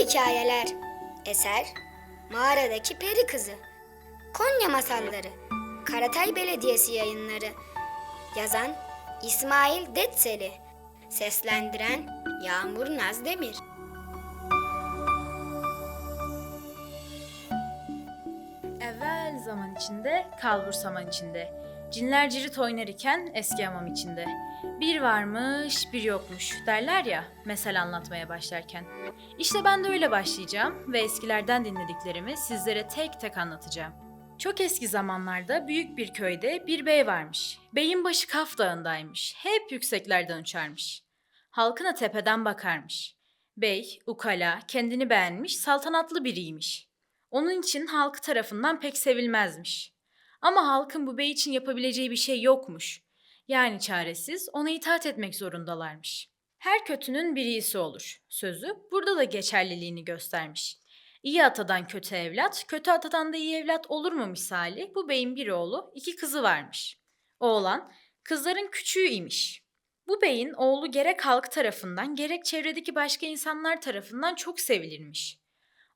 Hikayeler. Eser Mağaradaki Peri Kızı Konya Masalları Karatay Belediyesi Yayınları. Yazan İsmail Detseli. Seslendiren Yağmur Nazdemir. Evvel zaman içinde, kalbur saman içinde. Cinler cirit oynar iken eski hamam içinde. Bir varmış, bir yokmuş derler ya mesel anlatmaya başlarken. İşte ben de öyle başlayacağım ve eskilerden dinlediklerimi sizlere tek tek anlatacağım. Çok eski zamanlarda büyük bir köyde bir bey varmış. Beyin başı Kaf Dağı'ndaymış. Hep yükseklerden uçarmış. Halkına tepeden bakarmış. Bey, ukala, kendini beğenmiş, saltanatlı biriymiş. Onun için halkı tarafından pek sevilmezmiş. Ama halkın bu bey için yapabileceği bir şey yokmuş. Yani çaresiz ona itaat etmek zorundalarmış. Her kötünün bir iyisi olur. Sözü burada da geçerliliğini göstermiş. İyi atadan kötü evlat, kötü atadan da iyi evlat olur mu misali? Bu beyin bir oğlu, iki kızı varmış. Oğlan, kızların küçüğü imiş. Bu beyin oğlu gerek halk tarafından gerek çevredeki başka insanlar tarafından çok sevilirmiş.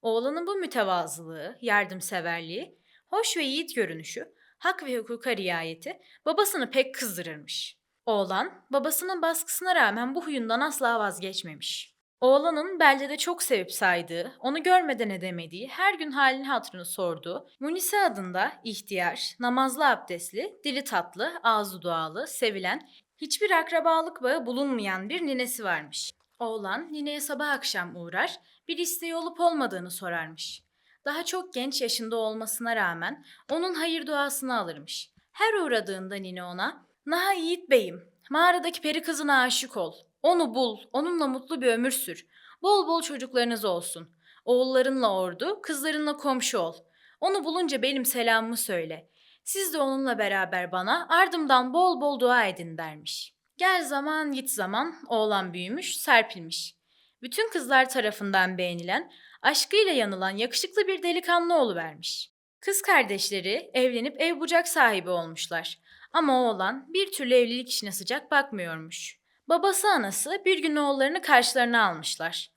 Oğlanın bu mütevazılığı, yardımseverliği, hoş ve yiğit görünüşü, hak ve hukuka riayeti babasını pek kızdırırmış. Oğlan, babasının baskısına rağmen bu huyundan asla vazgeçmemiş. Oğlanın beldede çok sevip saydığı, onu görmeden edemediği, her gün halini hatırını sorduğu, Munise adında ihtiyar, namazlı abdestli, dili tatlı, ağzı dualı, sevilen, hiçbir akrabalık bağı bulunmayan bir ninesi varmış. Oğlan nineye sabah akşam uğrar, bir isteği olup olmadığını sorarmış. Daha çok genç yaşında olmasına rağmen onun hayır duasını alırmış. Her uğradığında nine ona, ''Naha Yiğit Bey'im, mağaradaki peri kızına aşık ol. Onu bul, onunla mutlu bir ömür sür. Bol bol çocuklarınız olsun. Oğullarınla ordu, kızlarınla komşu ol. Onu bulunca benim selamımı söyle. Siz de onunla beraber bana ardımdan bol bol dua edin.'' dermiş. Gel zaman git zaman oğlan büyümüş, serpilmiş. Bütün kızlar tarafından beğenilen, aşkıyla yanılan yakışıklı bir delikanlı vermiş. Kız kardeşleri evlenip ev bucak sahibi olmuşlar. Ama oğlan bir türlü evlilik işine sıcak bakmıyormuş. Babası anası bir gün oğullarını karşılarına almışlar.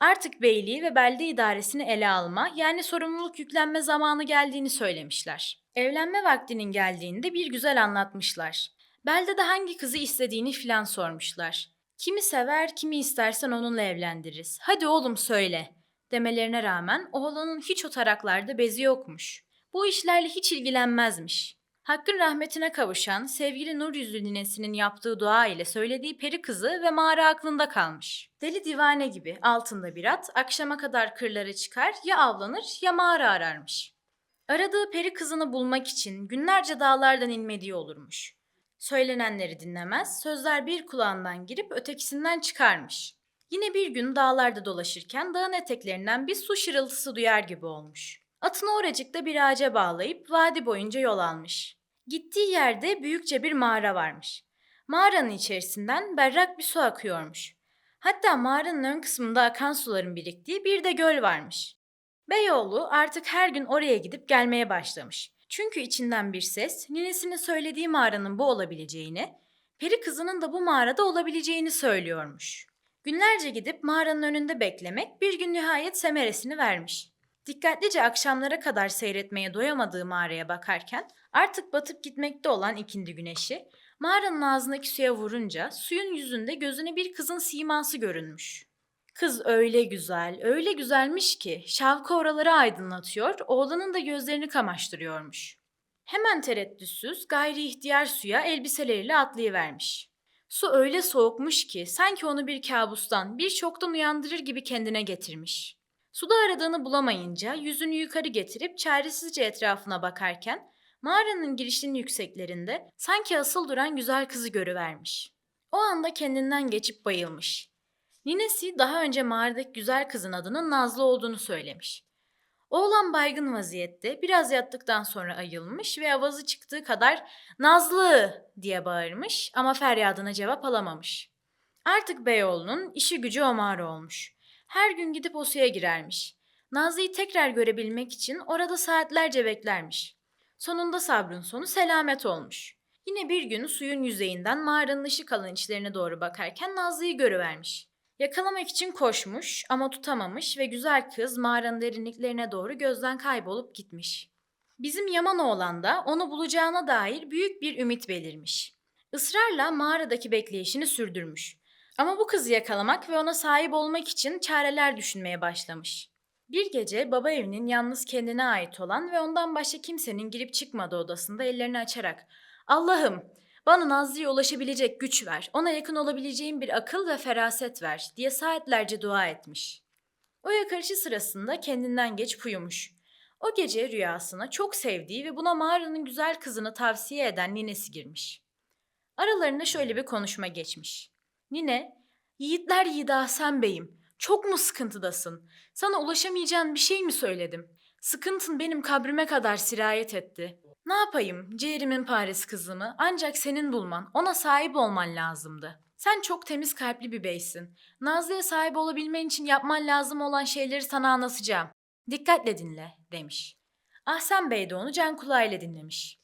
Artık beyliği ve belde idaresini ele alma yani sorumluluk yüklenme zamanı geldiğini söylemişler. Evlenme vaktinin geldiğinde bir güzel anlatmışlar. Beldede hangi kızı istediğini filan sormuşlar. Kimi sever, kimi istersen onunla evlendiririz. Hadi oğlum söyle demelerine rağmen oğlanın hiç o taraklarda bezi yokmuş. Bu işlerle hiç ilgilenmezmiş. Hakkın rahmetine kavuşan sevgili Nur Yüzlü ninesinin yaptığı dua ile söylediği peri kızı ve mağara aklında kalmış. Deli divane gibi altında bir at akşama kadar kırlara çıkar ya avlanır ya mağara ararmış. Aradığı peri kızını bulmak için günlerce dağlardan inmediği olurmuş. Söylenenleri dinlemez, sözler bir kulağından girip ötekisinden çıkarmış. Yine bir gün dağlarda dolaşırken dağın eteklerinden bir su şırıltısı duyar gibi olmuş. Atını oracıkta bir ağaca bağlayıp vadi boyunca yol almış. Gittiği yerde büyükçe bir mağara varmış. Mağaranın içerisinden berrak bir su akıyormuş. Hatta mağaranın ön kısmında akan suların biriktiği bir de göl varmış. Beyoğlu artık her gün oraya gidip gelmeye başlamış. Çünkü içinden bir ses ninesinin söylediği mağaranın bu olabileceğini, peri kızının da bu mağarada olabileceğini söylüyormuş. Günlerce gidip mağaranın önünde beklemek bir gün nihayet semeresini vermiş. Dikkatlice akşamlara kadar seyretmeye doyamadığı mağaraya bakarken artık batıp gitmekte olan ikindi güneşi mağaranın ağzındaki suya vurunca suyun yüzünde gözüne bir kızın siması görünmüş. Kız öyle güzel, öyle güzelmiş ki şavka oraları aydınlatıyor, oğlanın da gözlerini kamaştırıyormuş. Hemen tereddütsüz gayri ihtiyar suya elbiseleriyle atlayıvermiş. Su öyle soğukmuş ki sanki onu bir kabustan, bir şoktan uyandırır gibi kendine getirmiş. Suda aradığını bulamayınca yüzünü yukarı getirip çaresizce etrafına bakarken mağaranın girişinin yükseklerinde sanki asıl duran güzel kızı görüvermiş. O anda kendinden geçip bayılmış. Ninesi daha önce mağaradaki güzel kızın adının Nazlı olduğunu söylemiş. Oğlan baygın vaziyette biraz yattıktan sonra ayılmış ve avazı çıktığı kadar Nazlı diye bağırmış ama feryadına cevap alamamış. Artık Beyoğlu'nun işi gücü o mağara olmuş. Her gün gidip o suya girermiş. Nazlı'yı tekrar görebilmek için orada saatlerce beklermiş. Sonunda sabrın sonu selamet olmuş. Yine bir gün suyun yüzeyinden mağaranın ışık alan içlerine doğru bakarken Nazlı'yı görüvermiş. Yakalamak için koşmuş ama tutamamış ve güzel kız mağaranın derinliklerine doğru gözden kaybolup gitmiş. Bizim Yaman oğlan da onu bulacağına dair büyük bir ümit belirmiş. Israrla mağaradaki bekleyişini sürdürmüş. Ama bu kızı yakalamak ve ona sahip olmak için çareler düşünmeye başlamış. Bir gece baba evinin yalnız kendine ait olan ve ondan başka kimsenin girip çıkmadığı odasında ellerini açarak Allah'ım bana Nazlı'ya ulaşabilecek güç ver, ona yakın olabileceğim bir akıl ve feraset ver diye saatlerce dua etmiş. O yakarışı sırasında kendinden geç uyumuş. O gece rüyasına çok sevdiği ve buna mağaranın güzel kızını tavsiye eden ninesi girmiş. Aralarında şöyle bir konuşma geçmiş. Nine, yiğitler yiğidi Ahsen Bey'im. Çok mu sıkıntıdasın? Sana ulaşamayacağın bir şey mi söyledim? Sıkıntın benim kabrime kadar sirayet etti. Ne yapayım ciğerimin paresi kızımı ancak senin bulman, ona sahip olman lazımdı. Sen çok temiz kalpli bir beysin. Nazlı'ya sahip olabilmen için yapman lazım olan şeyleri sana anlatacağım. Dikkatle dinle demiş. Ahsen Bey de onu can kulağıyla dinlemiş.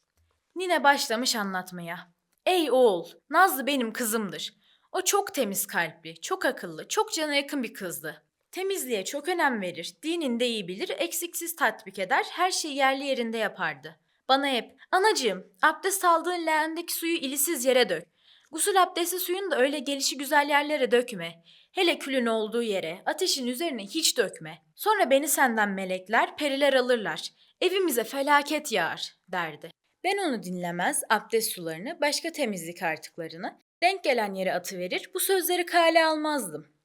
Nine başlamış anlatmaya. Ey oğul, Nazlı benim kızımdır. O çok temiz kalpli, çok akıllı, çok cana yakın bir kızdı. Temizliğe çok önem verir, dinini de iyi bilir, eksiksiz tatbik eder, her şeyi yerli yerinde yapardı. Bana hep, anacığım, abdest aldığın leğendeki suyu ilisiz yere dök. Gusül abdesti suyunu da öyle gelişi güzel yerlere dökme. Hele külün olduğu yere, ateşin üzerine hiç dökme. Sonra beni senden melekler, periler alırlar. Evimize felaket yağar, derdi. Ben onu dinlemez, abdest sularını, başka temizlik artıklarını, denk gelen yere atıverir, bu sözleri kale almazdım.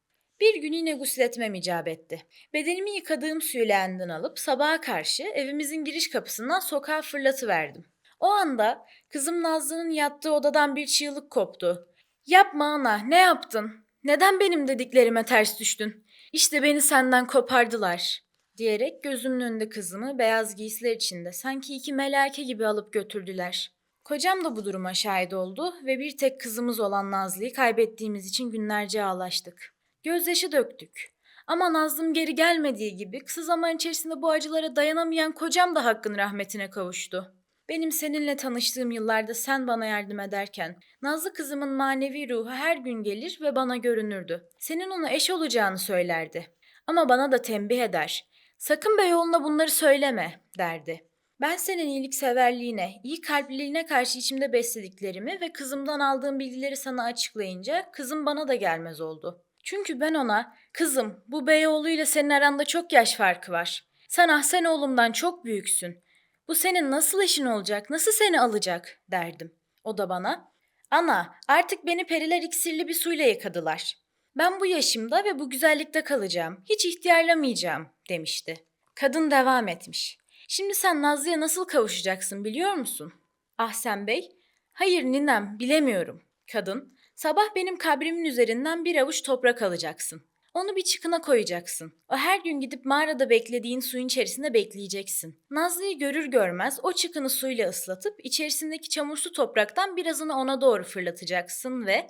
Bir gün yine gusletmem icap etti. Bedenimi yıkadığım suyu leğenden alıp sabaha karşı evimizin giriş kapısından sokağa fırlatıverdim. O anda kızım Nazlı'nın yattığı odadan bir çığlık koptu. Yapma ana, ne yaptın? Neden benim dediklerime ters düştün? İşte beni senden kopardılar. Diyerek gözümün önünde kızımı beyaz giysiler içinde sanki iki meleke gibi alıp götürdüler. Kocam da bu duruma şahit oldu ve bir tek kızımız olan Nazlı'yı kaybettiğimiz için günlerce ağlaştık. Gözyaşı döktük. Ama Nazlım geri gelmediği gibi kısa zaman içerisinde bu acılara dayanamayan kocam da hakkın rahmetine kavuştu. Benim seninle tanıştığım yıllarda sen bana yardım ederken Nazlı kızımın manevi ruhu her gün gelir ve bana görünürdü. Senin ona eş olacağını söylerdi. Ama bana da tembih eder. Sakın Beyoğlu'na bunları söyleme derdi. Ben senin iyilikseverliğine, iyi kalpliliğine karşı içimde beslediklerimi ve kızımdan aldığım bilgileri sana açıklayınca kızım bana da gelmez oldu. Çünkü ben ona, kızım bu Beyoğlu ile senin aranda çok yaş farkı var. Sen Ahsen oğlumdan çok büyüksün. Bu senin nasıl eşin olacak, nasıl seni alacak derdim. O da bana, ana artık beni periler iksirli bir suyla yıkadılar. Ben bu yaşımda ve bu güzellikte kalacağım, hiç ihtiyarlamayacağım demişti. Kadın devam etmiş. Şimdi sen Nazlı'ya nasıl kavuşacaksın biliyor musun? Ahsen Bey, hayır ninem bilemiyorum. Kadın, sabah benim kabrimin üzerinden bir avuç toprak alacaksın. Onu bir çıkına koyacaksın. O her gün gidip mağarada beklediğin suyun içerisinde bekleyeceksin. Nazlı'yı görür görmez o çıkını suyla ıslatıp içerisindeki çamursu topraktan birazını ona doğru fırlatacaksın ve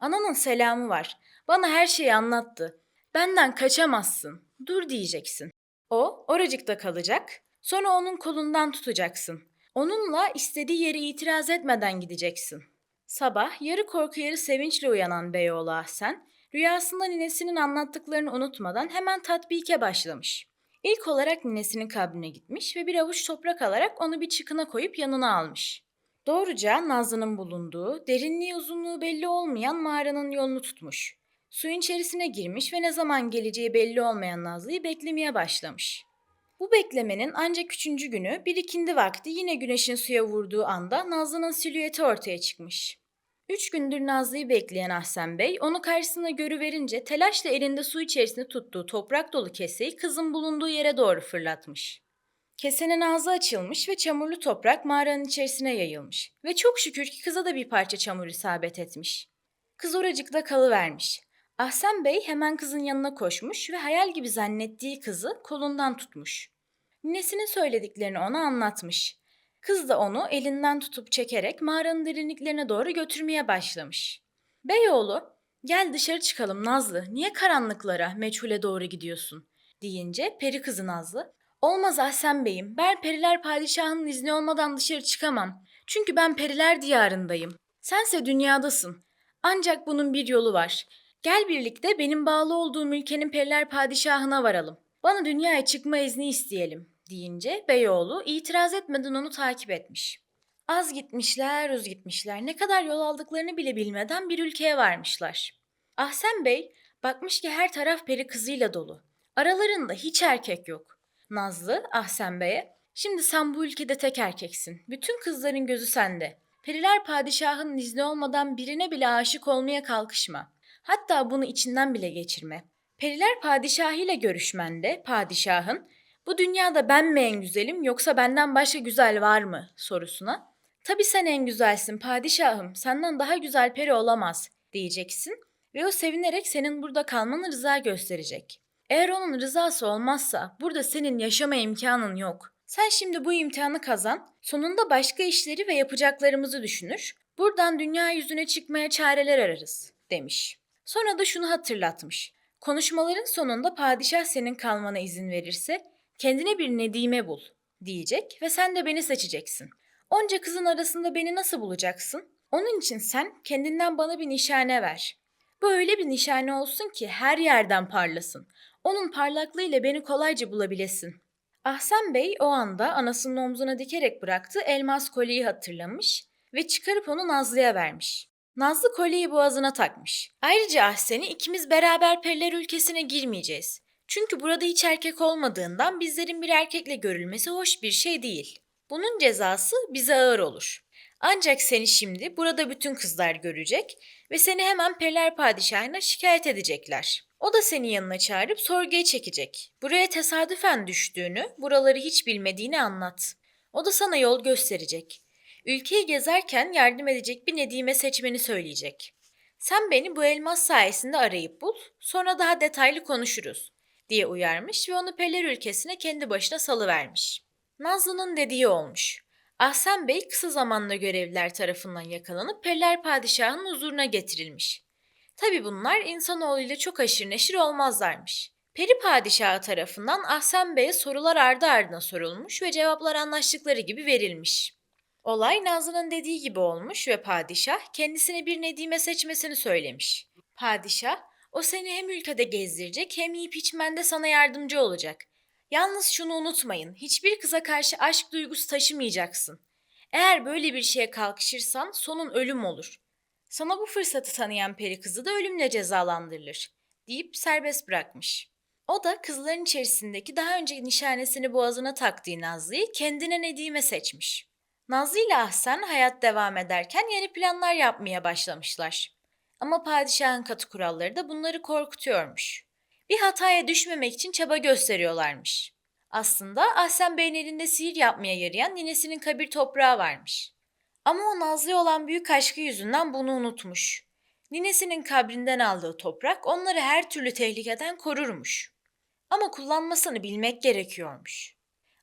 Ananın selamı var. Bana her şeyi anlattı. Benden kaçamazsın. Dur diyeceksin. O oracıkta kalacak. Sonra onun kolundan tutacaksın. Onunla istediği yere itiraz etmeden gideceksin. Sabah yarı korku yarı sevinçle uyanan Beyoğlu Ahsen, rüyasında ninesinin anlattıklarını unutmadan hemen tatbike başlamış. İlk olarak ninesinin kabrine gitmiş ve bir avuç toprak alarak onu bir çıkına koyup yanına almış. Doğruca Nazlı'nın bulunduğu, derinliği uzunluğu belli olmayan mağaranın yolunu tutmuş. Suyun içerisine girmiş ve ne zaman geleceği belli olmayan Nazlı'yı beklemeye başlamış. Bu beklemenin ancak üçüncü günü bir ikindi vakti yine güneşin suya vurduğu anda Nazlı'nın silüeti ortaya çıkmış. Üç gündür Nazlı'yı bekleyen Ahsen Bey onu karşısına görüverince telaşla elinde su içerisinde tuttuğu toprak dolu keseyi kızın bulunduğu yere doğru fırlatmış. Kesenin ağzı açılmış ve çamurlu toprak mağaranın içerisine yayılmış. Ve çok şükür ki kıza da bir parça çamur isabet etmiş. Kız oracıkta kalıvermiş. Ahsen Bey hemen kızın yanına koşmuş ve hayal gibi zannettiği kızı kolundan tutmuş. Ninesinin söylediklerini ona anlatmış. Kız da onu elinden tutup çekerek mağaranın derinliklerine doğru götürmeye başlamış. Beyoğlu, gel dışarı çıkalım Nazlı, niye karanlıklara, meçhule doğru gidiyorsun? deyince peri kızı Nazlı, olmaz Ahsen Bey'im, ben periler padişahının izni olmadan dışarı çıkamam. Çünkü ben periler diyarındayım. Sense dünyadasın. Ancak bunun bir yolu var. Gel birlikte benim bağlı olduğum ülkenin periler padişahına varalım. Bana dünyaya çıkma izni isteyelim deyince Beyoğlu itiraz etmeden onu takip etmiş. Az gitmişler, uz gitmişler. Ne kadar yol aldıklarını bile bilmeden bir ülkeye varmışlar. Ahsen Bey bakmış ki her taraf peri kızıyla dolu. Aralarında hiç erkek yok. Nazlı Ahsen Bey'e şimdi sen bu ülkede tek erkeksin. Bütün kızların gözü sende. Periler padişahının izni olmadan birine bile aşık olmaya kalkışma. Hatta bunu içinden bile geçirme. Periler padişahıyla görüşmende padişahın bu dünyada ben mi en güzelim yoksa benden başka güzel var mı sorusuna tabii sen en güzelsin padişahım senden daha güzel peri olamaz diyeceksin ve o sevinerek senin burada kalmanı rıza gösterecek. Eğer onun rızası olmazsa burada senin yaşama imkanın yok. Sen şimdi bu imkanı kazan, sonunda başka işleri ve yapacaklarımızı düşünür, buradan dünya yüzüne çıkmaya çareler ararız demiş. Sonra da şunu hatırlatmış. Konuşmaların sonunda padişah senin kalmana izin verirse kendine bir nedime bul diyecek ve sen de beni seçeceksin. Onca kızın arasında beni nasıl bulacaksın? Onun için sen kendinden bana bir nişane ver. Böyle bir nişane olsun ki her yerden parlasın. Onun parlaklığıyla beni kolayca bulabilesin. Ahsen Bey o anda anasının omzuna dikerek bıraktığı elmas kolyeyi hatırlamış ve çıkarıp onu Nazlı'ya vermiş. Nazlı kolyeyi boğazına takmış. Ayrıca Ahsen'i ikimiz beraber periler ülkesine girmeyeceğiz. Çünkü burada hiç erkek olmadığından bizlerin bir erkekle görülmesi hoş bir şey değil. Bunun cezası bize ağır olur. Ancak seni şimdi burada bütün kızlar görecek ve seni hemen periler padişahına şikayet edecekler. O da seni yanına çağırıp sorguya çekecek. Buraya tesadüfen düştüğünü, buraları hiç bilmediğini anlat. O da sana yol gösterecek. Ülkeyi gezerken yardım edecek bir Nedime seçmeni söyleyecek. Sen beni bu elmas sayesinde arayıp bul, sonra daha detaylı konuşuruz diye uyarmış ve onu Peller ülkesine kendi başına salıvermiş. Nazlı'nın dediği olmuş. Ahsen Bey kısa zamanda görevliler tarafından yakalanıp Peller Padişahı'nın huzuruna getirilmiş. Tabi bunlar insanoğluyla çok aşırı neşir olmazlarmış. Peri Padişahı tarafından Ahsen Bey'e sorular ardı ardına sorulmuş ve cevaplar anlaştıkları gibi verilmiş. Olay Nazlı'nın dediği gibi olmuş ve padişah kendisine bir Nedime seçmesini söylemiş. Padişah, o seni hem ülkede gezdirecek hem yiyip içmende sana yardımcı olacak. Yalnız şunu unutmayın, hiçbir kıza karşı aşk duygusu taşımayacaksın. Eğer böyle bir şeye kalkışırsan sonun ölüm olur. Sana bu fırsatı tanıyan peri kızı da ölümle cezalandırılır deyip serbest bırakmış. O da kızların içerisindeki daha önce nişanesini boğazına taktığı Nazlı'yı kendine Nedime seçmiş. Nazlı ile Ahsen hayat devam ederken yeni planlar yapmaya başlamışlar. Ama padişahın katı kuralları da bunları korkutuyormuş. Bir hataya düşmemek için çaba gösteriyorlarmış. Aslında Ahsen Bey'in elinde sihir yapmaya yarayan ninesinin kabir toprağı varmış. Ama o Nazlı'ya olan büyük aşkı yüzünden bunu unutmuş. Ninesinin kabrinden aldığı toprak onları her türlü tehlikeden korurmuş. Ama kullanmasını bilmek gerekiyormuş.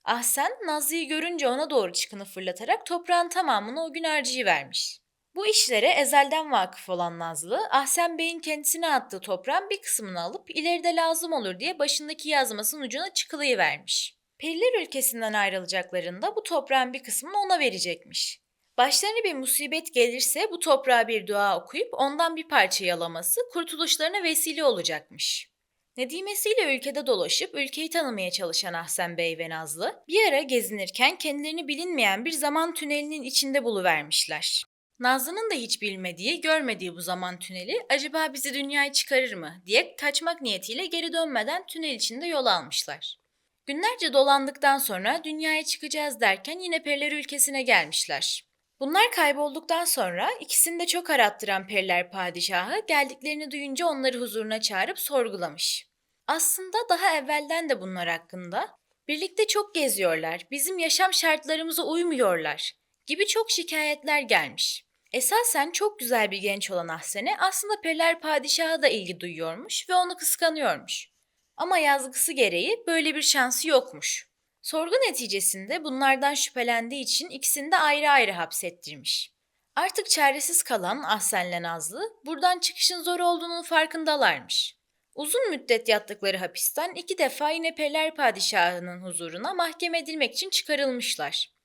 Ahsen Nazlı'yı görünce ona doğru çıkını fırlatarak toprağın tamamını o gün harcayıvermiş. Bu işlere ezelden vakıf olan Nazlı, Ahsen Bey'in kendisine attığı toprağın bir kısmını alıp ileride lazım olur diye başındaki yazmasının ucuna çıkılayıvermiş. Periler ülkesinden ayrılacaklarında bu toprağın bir kısmını ona verecekmiş. Başlarına bir musibet gelirse bu toprağa bir dua okuyup ondan bir parça yalaması kurtuluşlarına vesile olacakmış. Nedimesiyle ülkede dolaşıp ülkeyi tanımaya çalışan Ahsen Bey ve Nazlı bir ara gezinirken kendilerini bilinmeyen bir zaman tünelinin içinde buluvermişler. Nazlı'nın da hiç bilmediği, görmediği bu zaman tüneli acaba bizi dünyaya çıkarır mı diye kaçmak niyetiyle geri dönmeden tünel içinde yol almışlar. Günlerce dolandıktan sonra dünyaya çıkacağız derken yine periler ülkesine gelmişler. Bunlar kaybolduktan sonra ikisini de çok arattıran periler padişahı geldiklerini duyunca onları huzuruna çağırıp sorgulamış. Aslında daha evvelden de bunlar hakkında birlikte çok geziyorlar, bizim yaşam şartlarımıza uymuyorlar gibi çok şikayetler gelmiş. Esasen çok güzel bir genç olan Ahsen'e aslında periler padişahı da ilgi duyuyormuş ve onu kıskanıyormuş. Ama yazgısı gereği böyle bir şansı yokmuş. Sorgu neticesinde bunlardan şüphelendiği için ikisini de ayrı ayrı hapsettirmiş. Artık çaresiz kalan Ahsen'le Nazlı buradan çıkışın zor olduğunun farkındalarmış. Uzun müddet yattıkları hapisten iki defa yine Periler Padişahı'nın huzuruna mahkeme edilmek için çıkarılmışlar.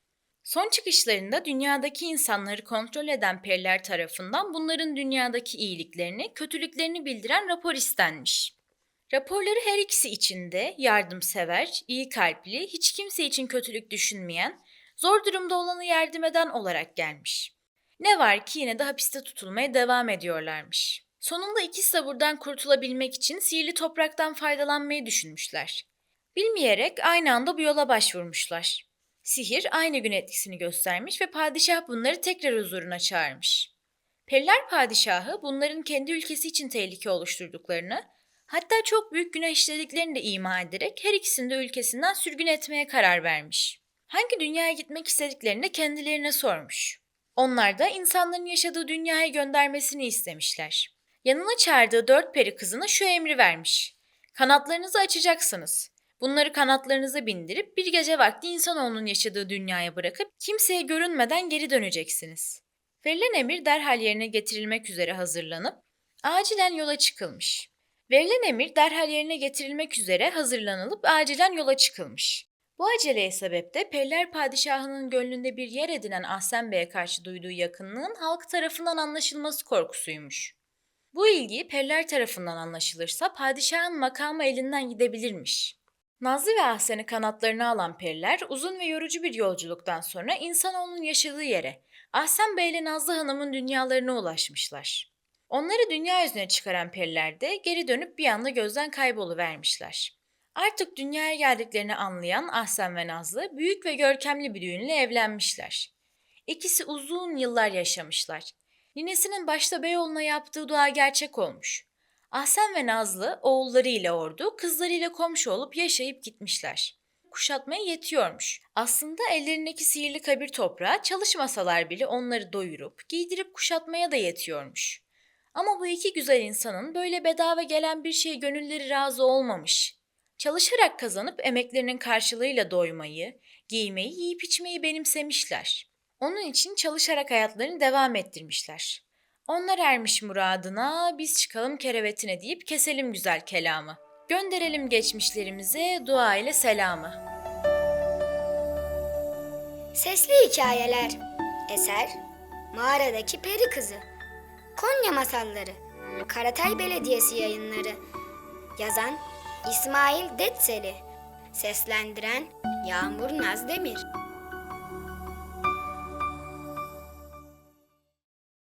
Son çıkışlarında dünyadaki insanları kontrol eden periler tarafından bunların dünyadaki iyiliklerini, kötülüklerini bildiren rapor istenmiş. Raporları her ikisi için de yardımsever, iyi kalpli, hiç kimse için kötülük düşünmeyen, zor durumda olanı yardım eden olarak gelmiş. Ne var ki yine de hapiste tutulmaya devam ediyorlarmış. Sonunda ikisi de buradan kurtulabilmek için sihirli topraktan faydalanmayı düşünmüşler. Bilmeyerek aynı anda bu yola başvurmuşlar. Sihir aynı gün etkisini göstermiş ve padişah bunları tekrar huzuruna çağırmış. Periler padişahı bunların kendi ülkesi için tehlike oluşturduklarını, hatta çok büyük günah işlediklerini de ima ederek her ikisini de ülkesinden sürgün etmeye karar vermiş. Hangi dünyaya gitmek istediklerini de kendilerine sormuş. Onlar da insanların yaşadığı dünyaya göndermesini istemişler. Yanına çağırdığı dört peri kızına şu emri vermiş. Kanatlarınızı açacaksınız. Bunları kanatlarınıza bindirip bir gece vakti insanoğlunun yaşadığı dünyaya bırakıp kimseye görünmeden geri döneceksiniz. Verilen emir derhal yerine getirilmek üzere hazırlanıp acilen yola çıkılmış. Verilen emir derhal yerine getirilmek üzere hazırlanılıp acilen yola çıkılmış. Bu aceleye sebep de Periler Padişahı'nın gönlünde bir yer edinen Ahsen Bey'e karşı duyduğu yakınlığın halk tarafından anlaşılması korkusuymuş. Bu ilgi Periler tarafından anlaşılırsa padişahın makamı elinden gidebilirmiş. Nazlı ve Ahsen'i kanatlarına alan periler uzun ve yorucu bir yolculuktan sonra insanoğlunun yaşadığı yere Ahsen Bey ile Nazlı Hanım'ın dünyalarına ulaşmışlar. Onları dünya yüzüne çıkaran periler de geri dönüp bir anda gözden kayboluvermişler. Artık dünyaya geldiklerini anlayan Ahsen ve Nazlı büyük ve görkemli bir düğünle evlenmişler. İkisi uzun yıllar yaşamışlar. Ninesinin başta Beyoğlu'na yaptığı dua gerçek olmuş. Ahsen ve Nazlı oğullarıyla ordu, kızlarıyla komşu olup yaşayıp gitmişler. Kuşatmaya yetiyormuş. Aslında ellerindeki sihirli kabir toprağı çalışmasalar bile onları doyurup, giydirip kuşatmaya da yetiyormuş. Ama bu iki güzel insanın böyle bedava gelen bir şey gönülleri razı olmamış. Çalışarak kazanıp emeklerinin karşılığıyla doymayı, giymeyi, yiyip içmeyi benimsemişler. Onun için çalışarak hayatlarını devam ettirmişler. Onlar ermiş muradına, biz çıkalım kerevetine deyip keselim güzel kelamı. Gönderelim geçmişlerimize dua ile selamı. Sesli Hikayeler. Eser Mağaradaki Peri Kızı. Konya Masalları. Karatay Belediyesi Yayınları. Yazan İsmail Detseli. Seslendiren Yağmur Nazdemir